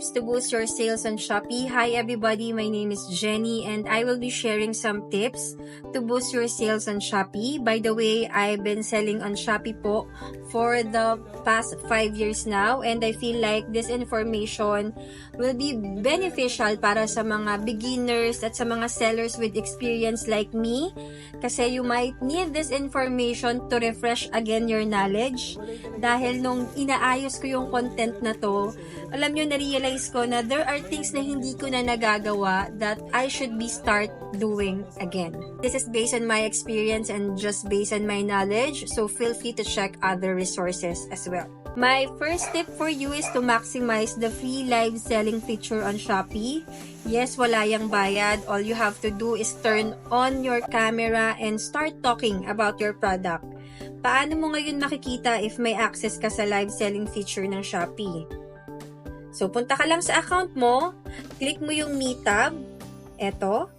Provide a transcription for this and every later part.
tips to boost your sales on Shopee. Hi everybody, my name is Jenny and I will be sharing some tips to boost your sales on Shopee. By the way, I've been selling on Shopee po for the past 5 years now and I feel like this information will be beneficial para sa mga beginners at sa mga sellers with experience like me kasi you might need this information to refresh again your knowledge dahil nung inaayos ko yung content na to, alam nyo, na-realize ko na there are things na hindi ko na nagagawa that I should be start doing again. This is based on my experience and just based on my knowledge, so feel free to check other resources as well. My first tip for you is to maximize the free live selling feature on Shopee. Yes, wala yung bayad. All you have to do is turn on your camera and start talking about your product. Paano mo ngayon makikita if may access ka sa live selling feature ng Shopee? So, punta ka lang sa account mo, click mo yung Me tab, eto,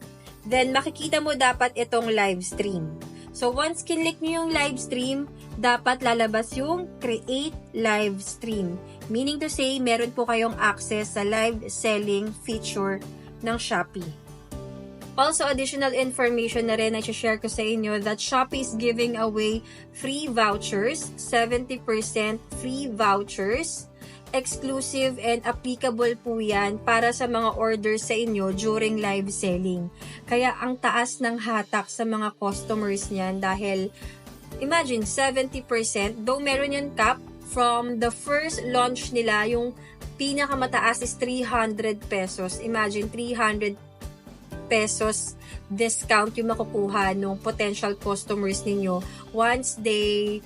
then makikita mo dapat itong live stream. So, once kinlik nyo yung live stream, dapat lalabas yung create live stream. Meaning to say, meron po kayong access sa live selling feature ng Shopee. Also, additional information na rin na share ko sa inyo that Shopee is giving away free vouchers, 70% free vouchers, exclusive and applicable po yan para sa mga orders sa inyo during live selling. Kaya ang taas ng hatak sa mga customers niyan dahil imagine 70%, though meron yung cap from the first launch nila, yung pinakamataas is 300 pesos. Imagine 300 pesos discount yung makukuha ng potential customers ninyo once they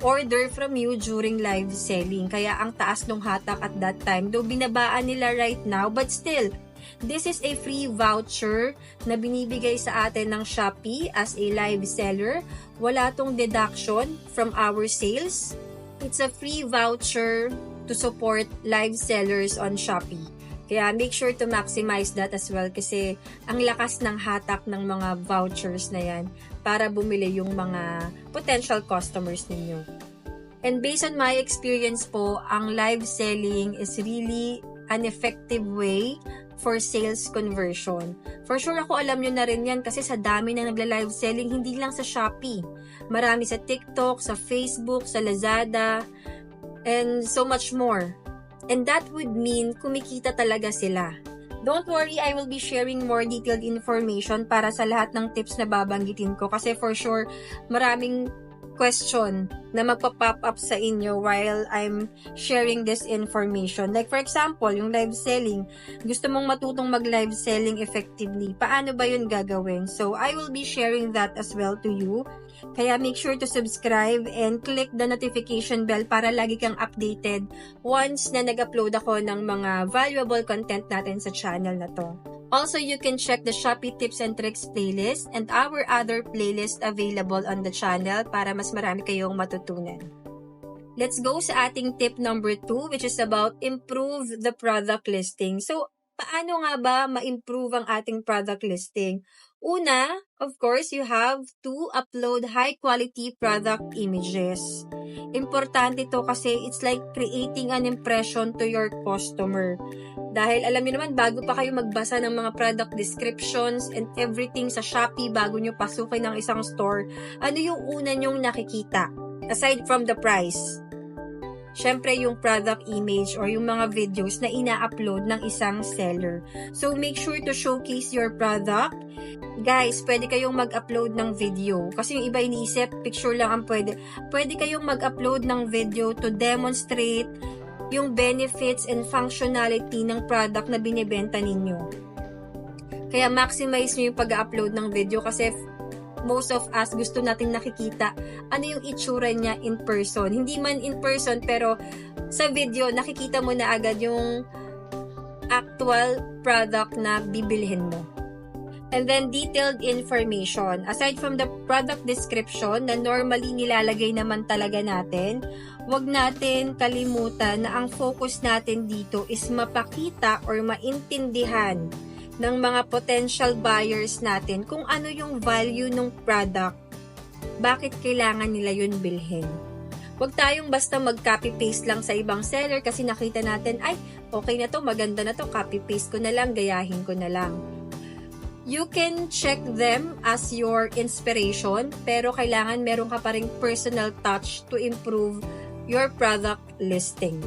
order from you during live selling. Kaya ang taas ng hatak at that time. Though binabaan nila right now, but still, this is a free voucher na binibigay sa atin ng Shopee as a live seller. Wala tong deduction from our sales. It's a free voucher to support live sellers on Shopee. Kaya make sure to maximize that as well kasi ang lakas ng hatak ng mga vouchers na yan para bumili yung mga potential customers ninyo. And based on my experience po, ang live selling is really an effective way for sales conversion. For sure ako alam nyo na rin yan kasi sa dami na nagla-live selling, hindi lang sa Shopee. Marami sa TikTok, sa Facebook, sa Lazada, and so much more. And that would mean kumikita talaga sila. Don't worry, I will be sharing more detailed information para sa lahat ng tips na babanggitin ko kasi for sure maraming question na magpa-pop up sa inyo while I'm sharing this information. Like for example, yung live selling. Gusto mong matutong mag-live selling effectively. Paano ba yun gagawin? So, I will be sharing that as well to you. Kaya make sure to subscribe and click the notification bell para lagi kang updated once na nag-upload ako ng mga valuable content natin sa channel na to. Also, you can check the Shopee Tips and Tricks playlist and our other playlist available on the channel para mas marami kayong matutunan. Let's go sa ating tip number 2 which is about improve the product listing. So, paano nga ba ma-improve ang ating product listing? Una, of course, you have to upload high-quality product images. Importante to kasi it's like creating an impression to your customer. Dahil alam niyo naman, bago pa kayo magbasa ng mga product descriptions and everything sa Shopee bago nyo pasukin ng isang store, ano yung una nyong nakikita? Aside from the price. Siyempre, yung product image or yung mga videos na ina-upload ng isang seller. So, make sure to showcase your product. Guys, pwede kayong mag-upload ng video. Kasi yung iba iniisip, picture lang ang pwede. Pwede kayong mag-upload ng video to demonstrate yung benefits and functionality ng product na binibenta ninyo. Kaya maximize nyo yung pag-upload ng video kasi most of us gusto natin nakikita ano yung itsura niya in person. Hindi man in person pero sa video nakikita mo na agad yung actual product na bibilhin mo. And then detailed information. Aside from the product description na normally nilalagay naman talaga natin, wag natin kalimutan na ang focus natin dito is mapakita or maintindihan ng mga potential buyers natin kung ano yung value ng product. Bakit kailangan nila yun bilhin? Huwag tayong basta mag-copy-paste lang sa ibang seller kasi nakita natin, ay, okay na to, maganda na to, copy-paste ko na lang, gayahin ko na lang. You can check them as your inspiration, pero kailangan meron ka pa rin personal touch to improve your product listing.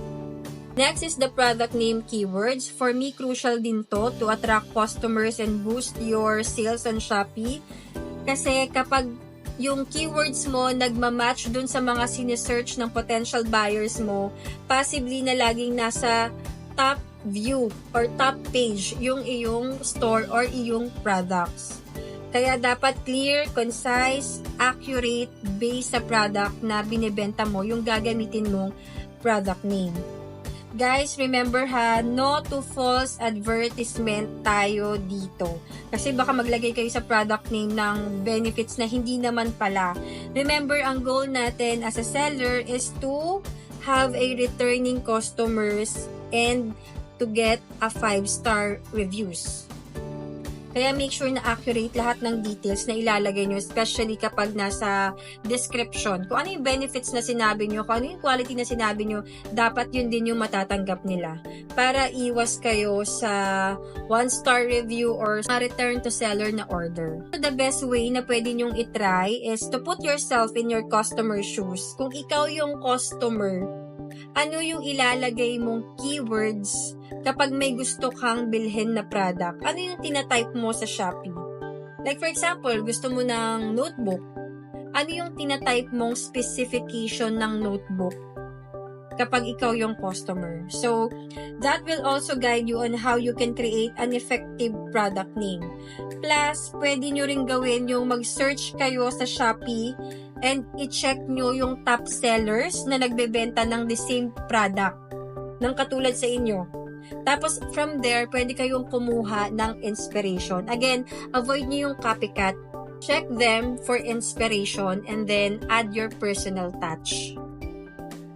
Next is the product name keywords. For me, crucial din to to attract customers and boost your sales on Shopee. Kasi kapag yung keywords mo nagmamatch dun sa mga sinesearch ng potential buyers mo, possibly na laging nasa top view or top page yung iyong store or iyong products. Kaya dapat clear, concise, accurate, based sa product na binibenta mo, yung gagamitin mong product name. Guys, remember ha, no to false advertisement tayo dito. Kasi baka maglagay kayo sa product name ng benefits na hindi naman pala. Remember, ang goal natin as a seller is to have a returning customers and to get a 5-star reviews. Kaya make sure na accurate lahat ng details na ilalagay nyo, especially kapag nasa description. Kung ano yung benefits na sinabi nyo, kung ano yung quality na sinabi nyo, dapat yun din yung matatanggap nila. Para iwas kayo sa one-star review or sa return to seller na order. The best way na pwede nyong itry is to put yourself in your customer shoes. Kung ikaw yung customer, ano yung ilalagay mong keywords kapag may gusto kang bilhin na product? Ano yung tinatype mo sa Shopee? Like for example, gusto mo ng notebook. Ano yung tinatype mong specification ng notebook kapag ikaw yung customer? So, that will also guide you on how you can create an effective product name. Plus, pwede nyo rin gawin yung mag-search kayo sa Shopee and i-check nyo yung top sellers na nagbebenta ng the same product ng katulad sa inyo. Tapos, from there, pwede kayong kumuha ng inspiration. Again, avoid nyo yung copycat. Check them for inspiration and then add your personal touch.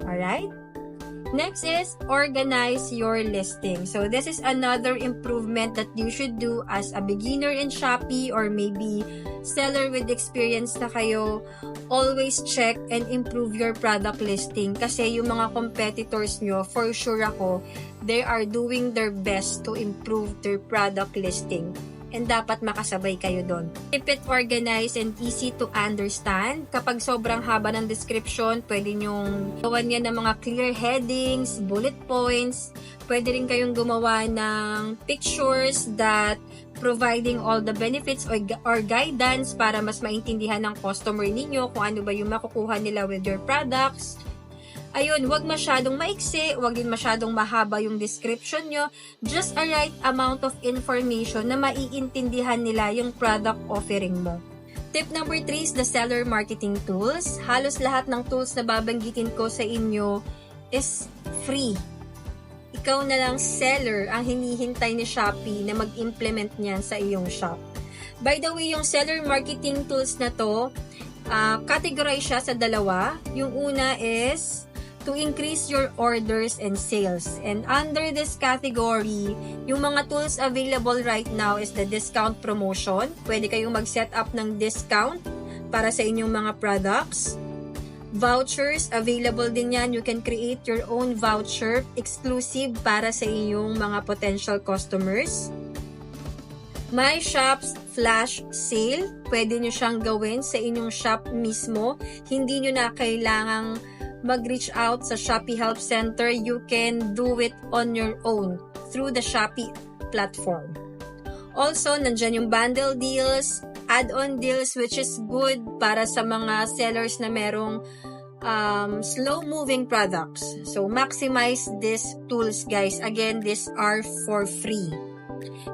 Alright? Next is organize your listing. So this is another improvement that you should do as a beginner in Shopee or maybe seller with experience na kayo. Always check and improve your product listing kasi yung mga competitors nyo, for sure ako, they are doing their best to improve their product listing and dapat makasabay kayo doon. Keep it organized and easy to understand. Kapag sobrang haba ng description, pwede nyong gawan yan ng mga clear headings, bullet points. Pwede rin kayong gumawa ng pictures that providing all the benefits or, or guidance para mas maintindihan ng customer ninyo kung ano ba yung makukuha nila with your products Ayun, wag masyadong maiksi, wag din masyadong mahaba yung description nyo. Just a right amount of information na maiintindihan nila yung product offering mo. Tip number 3 is the seller marketing tools. Halos lahat ng tools na babanggitin ko sa inyo is free. Ikaw na lang seller ang hinihintay ni Shopee na mag-implement niyan sa iyong shop. By the way, yung seller marketing tools na to, uh, categorize siya sa dalawa. Yung una is to increase your orders and sales. And under this category, yung mga tools available right now is the discount promotion. Pwede kayong mag-set up ng discount para sa inyong mga products. Vouchers, available din yan. You can create your own voucher exclusive para sa inyong mga potential customers. My Shops Flash Sale, pwede nyo siyang gawin sa inyong shop mismo. Hindi nyo na kailangang mag-reach out sa Shopee Help Center, you can do it on your own through the Shopee platform. Also, nandyan yung bundle deals, add-on deals which is good para sa mga sellers na merong um, slow-moving products. So, maximize these tools, guys. Again, these are for free.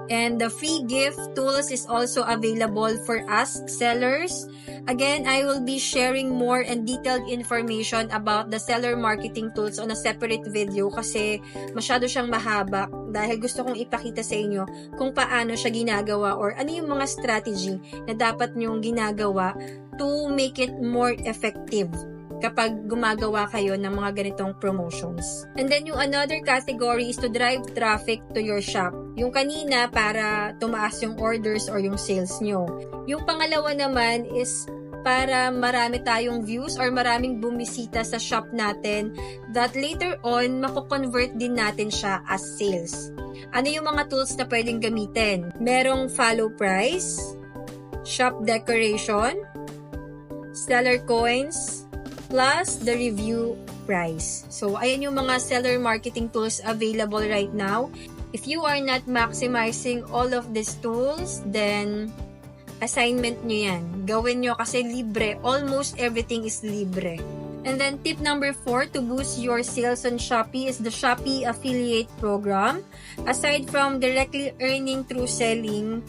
And the free gift tools is also available for us sellers. Again, I will be sharing more and detailed information about the seller marketing tools on a separate video kasi masyado siyang mahaba dahil gusto kong ipakita sa inyo kung paano siya ginagawa or ano yung mga strategy na dapat nyong ginagawa to make it more effective kapag gumagawa kayo ng mga ganitong promotions. And then yung another category is to drive traffic to your shop. Yung kanina para tumaas yung orders or yung sales nyo. Yung pangalawa naman is para marami tayong views or maraming bumisita sa shop natin that later on, mako-convert din natin siya as sales. Ano yung mga tools na pwedeng gamitin? Merong follow price, shop decoration, seller coins, plus the review price. So, ayan yung mga seller marketing tools available right now. If you are not maximizing all of these tools, then assignment nyo yan. Gawin nyo kasi libre. Almost everything is libre. And then tip number four to boost your sales on Shopee is the Shopee Affiliate Program. Aside from directly earning through selling,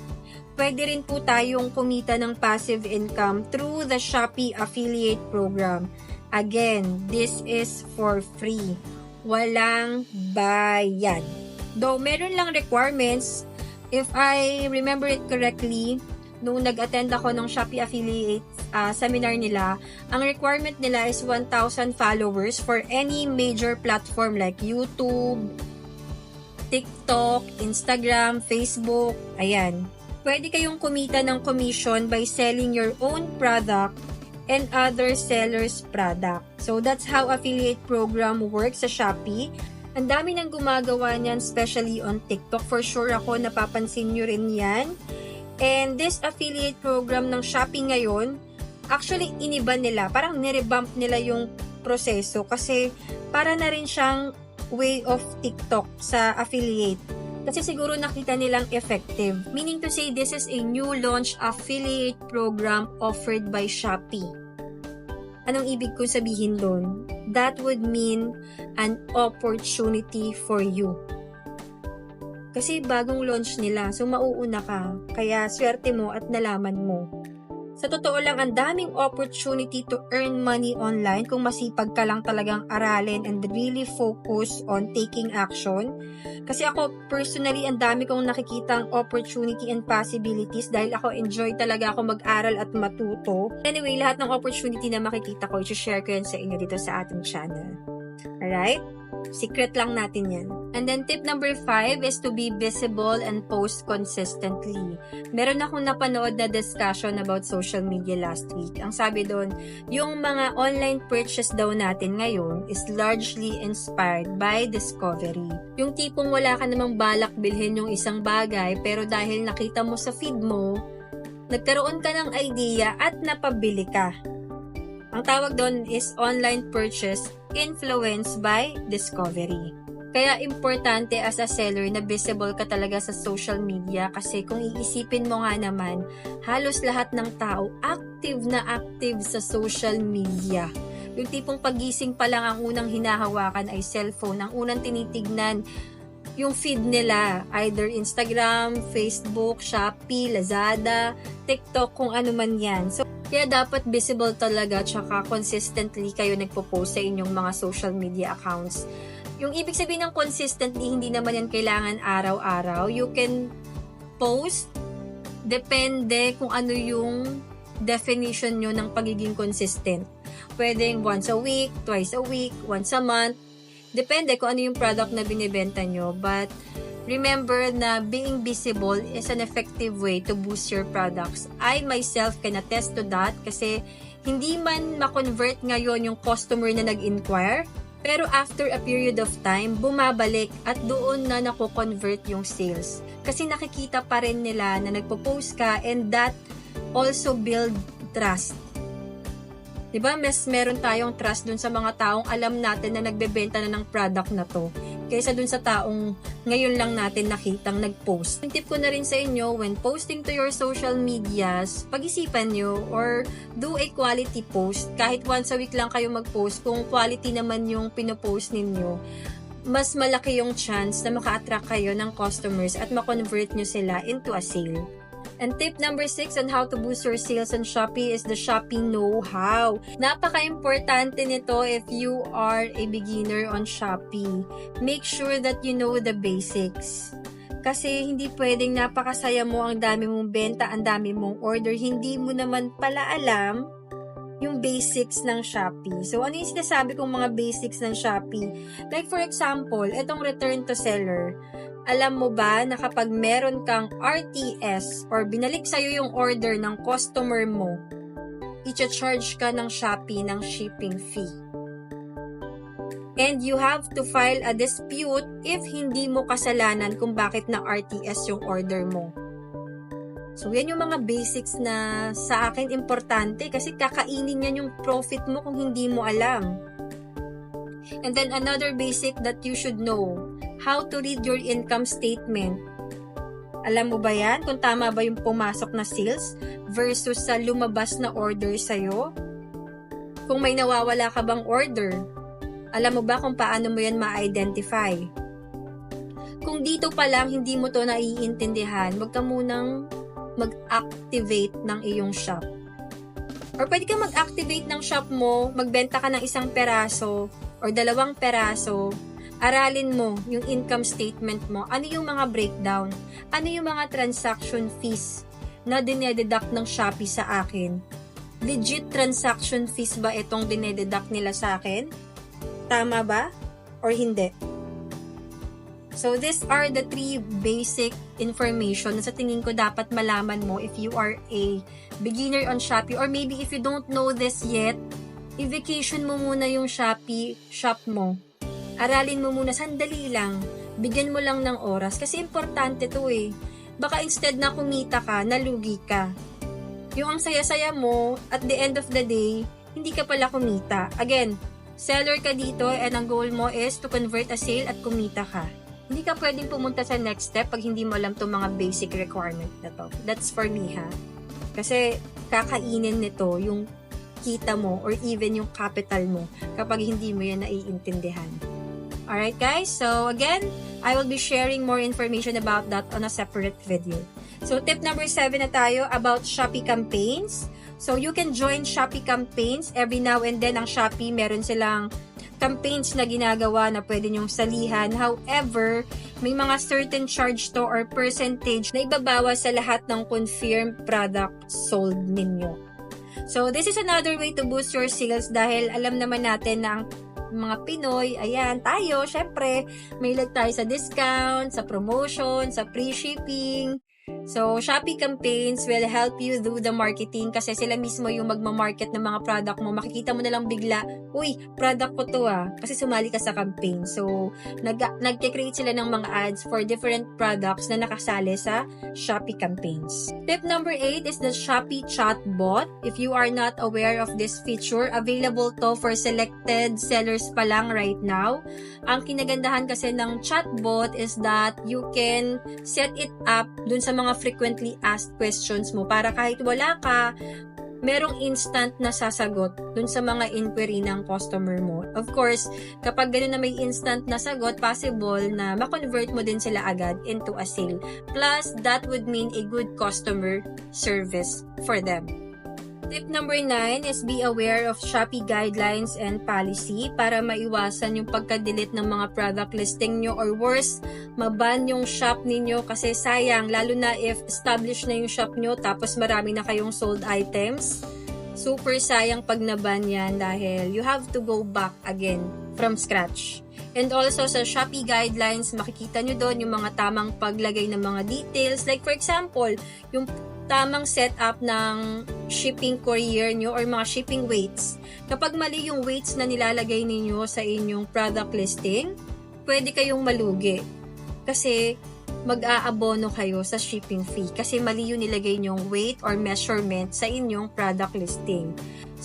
pwede rin po tayong kumita ng passive income through the Shopee Affiliate Program. Again, this is for free. Walang bayad. Though meron lang requirements, if I remember it correctly, nung nag-attend ako ng Shopee Affiliate uh, seminar nila, ang requirement nila is 1,000 followers for any major platform like YouTube, TikTok, Instagram, Facebook, ayan. Pwede kayong kumita ng commission by selling your own product and other sellers' product. So that's how affiliate program works sa Shopee. Ang dami nang gumagawa niyan, especially on TikTok. For sure ako, napapansin nyo rin yan. And this affiliate program ng Shopee ngayon, actually iniba nila, parang nirevamp nila yung proseso kasi para na rin siyang way of TikTok sa affiliate. Kasi siguro nakita nilang effective. Meaning to say, this is a new launch affiliate program offered by Shopee. Anong ibig ko sabihin doon? That would mean an opportunity for you kasi bagong launch nila, so mauuna ka. Kaya swerte mo at nalaman mo. Sa totoo lang, ang daming opportunity to earn money online kung masipag ka lang talagang aralin and really focus on taking action. Kasi ako, personally, ang dami kong nakikitang opportunity and possibilities dahil ako enjoy talaga ako mag-aral at matuto. Anyway, lahat ng opportunity na makikita ko, i-share ko yan sa inyo dito sa ating channel. Alright? Secret lang natin yan. And then tip number five is to be visible and post consistently. Meron akong napanood na discussion about social media last week. Ang sabi doon, yung mga online purchase daw natin ngayon is largely inspired by discovery. Yung tipong wala ka namang balak bilhin yung isang bagay pero dahil nakita mo sa feed mo, nagkaroon ka ng idea at napabili ka. Ang tawag doon is online purchase influenced by discovery. Kaya importante as a seller na visible ka talaga sa social media kasi kung iisipin mo nga naman, halos lahat ng tao active na active sa social media. Yung tipong pagising pa lang ang unang hinahawakan ay cellphone, ang unang tinitignan yung feed nila, either Instagram, Facebook, Shopee, Lazada, TikTok, kung ano man yan. So, kaya dapat visible talaga tsaka consistently kayo nagpo-post sa inyong mga social media accounts. Yung ibig sabihin ng consistently, hindi naman yan kailangan araw-araw. You can post, depende kung ano yung definition nyo ng pagiging consistent. Pwedeng once a week, twice a week, once a month, Depende kung ano yung product na binibenta nyo. But, remember na being visible is an effective way to boost your products. I myself can attest to that kasi hindi man ma-convert ngayon yung customer na nag-inquire, pero after a period of time, bumabalik at doon na nako-convert yung sales. Kasi nakikita pa rin nila na nagpo-post ka and that also build trust 'Di ba? Mas meron tayong trust dun sa mga taong alam natin na nagbebenta na ng product na to kaysa dun sa taong ngayon lang natin nakitang nag-post. Yung tip ko na rin sa inyo, when posting to your social medias, pag-isipan nyo or do a quality post. Kahit once a week lang kayo mag-post, kung quality naman yung pinopost ninyo, mas malaki yung chance na maka-attract kayo ng customers at ma-convert nyo sila into a sale. And tip number 6 on how to boost your sales on Shopee is the Shopee know-how. Napaka-importante nito if you are a beginner on Shopee. Make sure that you know the basics. Kasi hindi pwedeng napakasaya mo ang dami mong benta, ang dami mong order, hindi mo naman pala alam yung basics ng Shopee. So, ano yung sinasabi kong mga basics ng Shopee? Like, for example, itong return to seller alam mo ba na kapag meron kang RTS or binalik sa'yo yung order ng customer mo, i-charge ka ng Shopee ng shipping fee. And you have to file a dispute if hindi mo kasalanan kung bakit na RTS yung order mo. So, yan yung mga basics na sa akin importante kasi kakainin yan yung profit mo kung hindi mo alam. And then another basic that you should know, how to read your income statement. Alam mo ba yan kung tama ba yung pumasok na sales versus sa lumabas na order sa'yo? Kung may nawawala ka bang order, alam mo ba kung paano mo yan ma-identify? Kung dito pa lang hindi mo to naiintindihan, wag ka munang mag-activate ng iyong shop. Or pwede ka mag-activate ng shop mo, magbenta ka ng isang peraso or dalawang peraso, aralin mo yung income statement mo. Ano yung mga breakdown? Ano yung mga transaction fees na dinededuct ng Shopee sa akin? Legit transaction fees ba itong dinededuct nila sa akin? Tama ba? Or hindi? So, these are the three basic information na sa tingin ko dapat malaman mo if you are a beginner on Shopee or maybe if you don't know this yet, i-vacation mo muna yung Shopee shop mo. Aralin mo muna, sandali lang. Bigyan mo lang ng oras kasi importante to eh. Baka instead na kumita ka, nalugi ka. Yung ang saya-saya mo, at the end of the day, hindi ka pala kumita. Again, seller ka dito and ang goal mo is to convert a sale at kumita ka hindi ka pwedeng pumunta sa next step pag hindi mo alam itong mga basic requirement na to. That's for me ha. Kasi kakainin nito yung kita mo or even yung capital mo kapag hindi mo yan naiintindihan. Alright guys, so again, I will be sharing more information about that on a separate video. So tip number 7 na tayo about Shopee campaigns. So you can join Shopee campaigns every now and then ang Shopee meron silang campaigns na ginagawa na pwede nyong salihan. However, may mga certain charge to or percentage na ibabawa sa lahat ng confirmed product sold ninyo. So, this is another way to boost your sales dahil alam naman natin na ang mga Pinoy, ayan, tayo, syempre, may lag tayo sa discount, sa promotion, sa free shipping, So, Shopee campaigns will help you do the marketing kasi sila mismo yung magmamarket ng mga product mo. Makikita mo na lang bigla, uy, product ko to ah, kasi sumali ka sa campaign. So, nag nagke-create sila ng mga ads for different products na nakasali sa Shopee campaigns. Tip number 8 is the Shopee chatbot. If you are not aware of this feature, available to for selected sellers pa lang right now. Ang kinagandahan kasi ng chatbot is that you can set it up dun sa mga frequently asked questions mo para kahit wala ka, merong instant na sasagot dun sa mga inquiry ng customer mo. Of course, kapag gano'n na may instant na sagot, possible na ma-convert mo din sila agad into a sale. Plus, that would mean a good customer service for them. Tip number 9 is be aware of Shopee guidelines and policy para maiwasan yung pagka-delete ng mga product listing nyo or worse, maban yung shop ninyo kasi sayang, lalo na if established na yung shop nyo tapos marami na kayong sold items. Super sayang pag naban yan dahil you have to go back again from scratch. And also sa Shopee guidelines, makikita nyo doon yung mga tamang paglagay ng mga details. Like for example, yung tamang setup ng shipping courier nyo or mga shipping weights. Kapag mali yung weights na nilalagay ninyo sa inyong product listing, pwede kayong malugi. Kasi mag-aabono kayo sa shipping fee kasi mali yung nilagay nyong weight or measurement sa inyong product listing.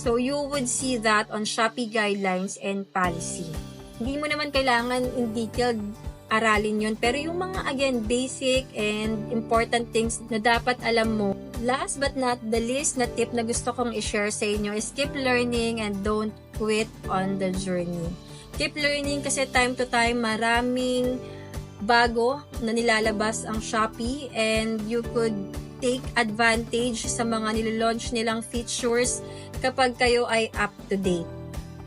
So, you would see that on Shopee guidelines and policy. Hindi mo naman kailangan in detail aralin yon Pero yung mga, again, basic and important things na dapat alam mo. Last but not the least na tip na gusto kong i-share sa inyo is keep learning and don't quit on the journey. Keep learning kasi time to time maraming bago na nilalabas ang Shopee and you could take advantage sa mga nilalaunch nilang features kapag kayo ay up to date.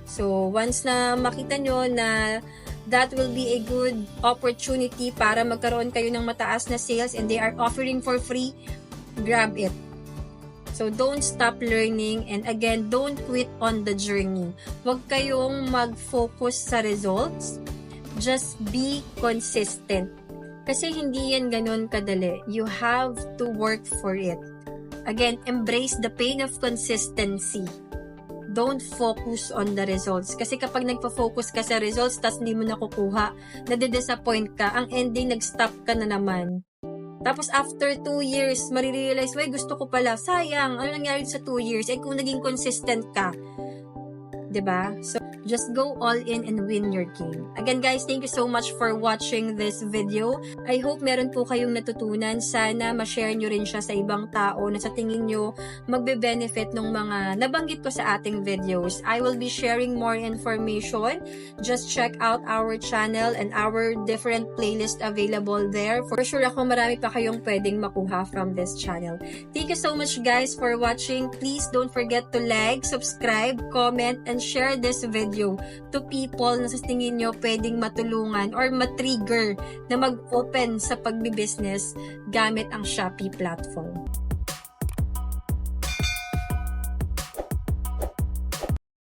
So, once na makita nyo na that will be a good opportunity para magkaroon kayo ng mataas na sales and they are offering for free, grab it. So, don't stop learning and again, don't quit on the journey. Huwag kayong mag-focus sa results. Just be consistent. Kasi hindi yan ganun kadali. You have to work for it. Again, embrace the pain of consistency. Don't focus on the results. Kasi kapag nagpo-focus ka sa results tas hindi mo nakukuha, nade-disappoint ka, ang ending nag-stop ka na naman. Tapos after 2 years, marirealize, wait, gusto ko pala, sayang, ano nangyari sa 2 years? Eh kung naging consistent ka, 'di ba? So just go all in and win your game. Again guys, thank you so much for watching this video. I hope meron po kayong natutunan. Sana ma-share nyo rin siya sa ibang tao na sa tingin nyo magbe-benefit ng mga nabanggit ko sa ating videos. I will be sharing more information. Just check out our channel and our different playlist available there. For sure ako marami pa kayong pwedeng makuha from this channel. Thank you so much guys for watching. Please don't forget to like, subscribe, comment, and share this video to people na sa tingin nyo pwedeng matulungan or matrigger na mag-open sa pagbibusiness gamit ang Shopee platform.